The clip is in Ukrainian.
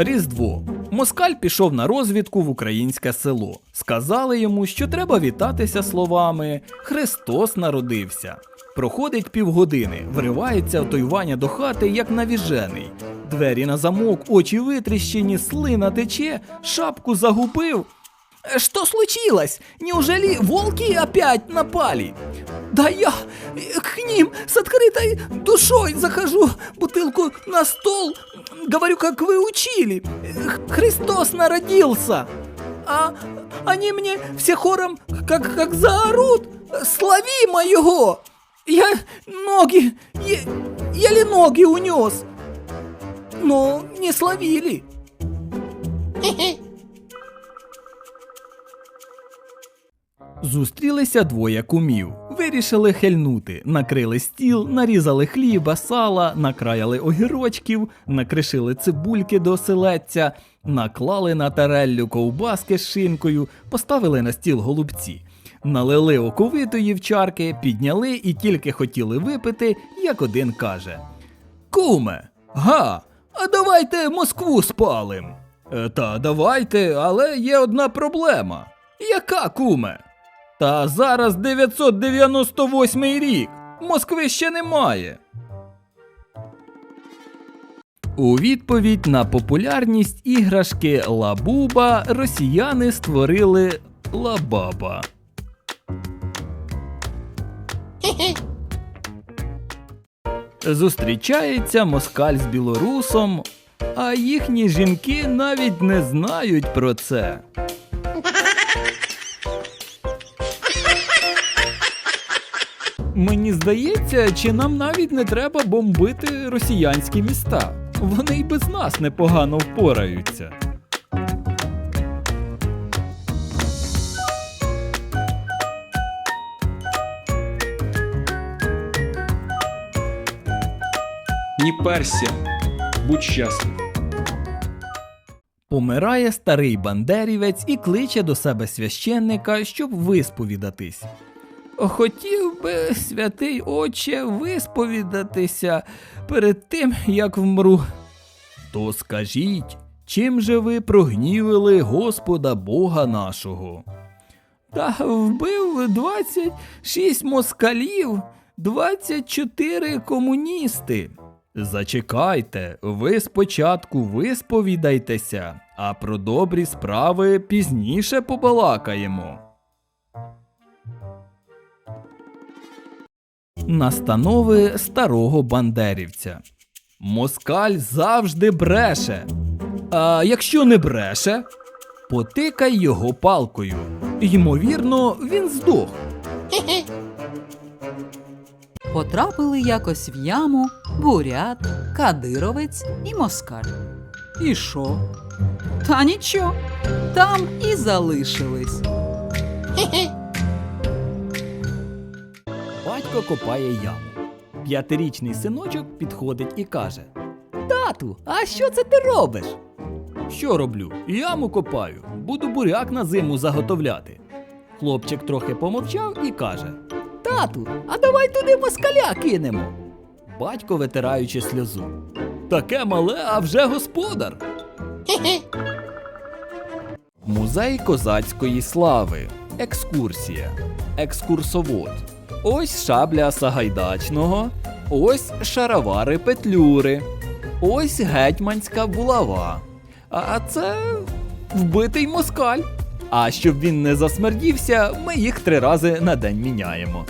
Різдво. Москаль пішов на розвідку в українське село. Сказали йому, що треба вітатися словами Христос народився. Проходить півгодини, вривається той Ваня до хати, як навіжений. Двері на замок, очі витріщені, слина тече, шапку загубив. «Э, Что случилось? Неужели волки опять напали? Да я э, к ним с открытой душой захожу, бутылку на стол, говорю, как вы учили. Х- Христос народился. А они мне все хором как, как заорут. Славимо его! Я ноги, е- еле ноги унес. Но не словили. Зустрілися двоє кумів. Вирішили хильнути, накрили стіл, нарізали хліба, сала, накраяли огірочків, накришили цибульки до оселедця, наклали на тареллю ковбаски з шинкою, поставили на стіл голубці. Налили оковитої в чарки, підняли і тільки хотіли випити, як один каже: Куме, га, а давайте Москву спалим. «Е, Та давайте, але є одна проблема. Яка куме? Та зараз 998 рік. Москви ще немає. У відповідь на популярність іграшки Лабуба росіяни створили Лабаба. Зустрічається москаль з білорусом, а їхні жінки навіть не знають про це. Мені здається, чи нам навіть не треба бомбити росіянські міста. Вони й без нас непогано впораються. Не парься, будь счастлив. Помирає старий бандерівець і кличе до себе священника, щоб висповідатись. Хотів би, святий отче, висповідатися перед тим, як вмру. То скажіть, чим же ви прогнівили Господа Бога нашого? Та вбив 26 москалів, 24 комуністи. Зачекайте, ви спочатку висповідайтеся, а про добрі справи пізніше побалакаємо. Настанови старого бандерівця. Москаль завжди бреше. А якщо не бреше, потикай його палкою. Ймовірно, він здох. Потрапили якось в яму бурят, кадировець і москаль. І що? Та нічого, там і залишились. Батько копає яму. П'ятирічний синочок підходить і каже: Тату, а що це ти робиш? Що роблю? Яму копаю, буду буряк на зиму заготовляти. Хлопчик трохи помовчав і каже: Тату, а давай туди москаля кинемо. Батько витираючи сльозу. Таке мале, а вже господар. Музей козацької слави. Екскурсія. Екскурсовод. Ось шабля Сагайдачного, ось шаровари Петлюри, ось гетьманська булава. А це вбитий москаль. А щоб він не засмердівся, ми їх три рази на день міняємо.